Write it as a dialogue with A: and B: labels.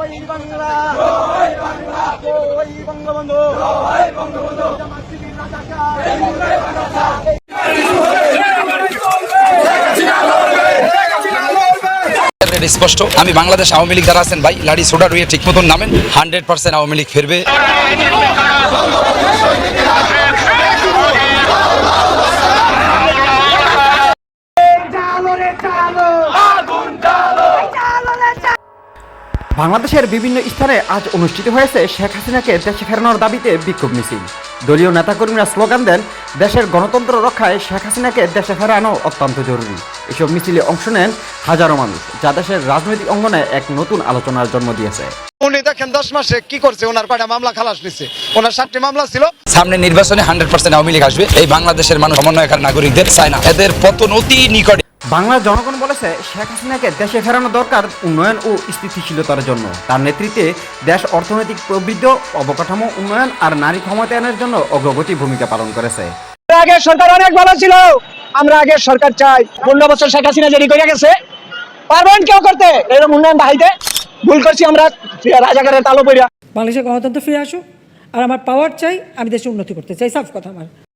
A: জয় বাংলা। জয় বাংলা। জয় বঙ্গবন্ধু। জয় বঙ্গবন্ধু।
B: স্পষ্ট আমি বাংলাদেশ আওয়ামী লীগ যারা আছেন ভাই লাড়ি সোডা রুয়ে ঠিক মতন নামেন হান্ড্রেড পার্সেন্ট আওয়ামী লীগ ফিরবে।
C: বাংলাদেশের বিভিন্ন স্থানে আজ অনুষ্ঠিত হয়েছে শেখ হাসিনাকে দেশে ফেরানোর দাবিতে বিক্ষোভ মিছিল। দলীয় নেতাকর্মীরা স্লোগান দেন দেশের গণতন্ত্র রক্ষায় শেখ হাসিনাকে দেশে ফেরানো অত্যন্ত জরুরি। এসব মিছিলে অংশ নেন হাজারো মানুষ যা দেশের রাজনৈতিক অঙ্গনে এক নতুন আলোচনার জন্ম দিয়েছে।
D: উনি দেখেন দশ মাসে কি করছে ওনার কয়টা মামলা খালাস নিচ্ছে ওনার সাতটি মামলা ছিল।
B: সামনে নির্বাচনে হান্ড্রেড পার্সেন্ট আওয়ামী লীগ আসবে। এই বাংলাদেশের মানুষ সমন্বয়কার নাগরিকদের চায় না। এদের পতন অতি নিকটে।
C: বাংলার জনগণ বলেছে শেখ হাসিনাকে দেশে ফেরানো দরকার উন্নয়ন ও স্থিতিশীলতার জন্য। তার নেতৃত্বে দেশ অর্থনৈতিক প্রবৃদ্ধি অবকাঠামো উন্নয়ন আর নারী ক্ষমতায়নের জন্য অগ্রগতি ভূমিকা পালন করেছে।
A: আগে সরকার অনেক ভালো ছিল। আমরা আগে সরকার চাই। পনেরো বছর শেখ হাসিনা জেরি করে গেছে। পারবেন কেউ করতে? এরকম উন্নয়ন বাহিতে ভুল করছি আমরা। রাজাকারের তালো পড়িয়া
E: বাংলাদেশের গণতন্ত্র ফিরে আসুক। আর আমার পাওয়ার চাই আমি দেশে উন্নতি করতে চাই। সাফ কথা আমার।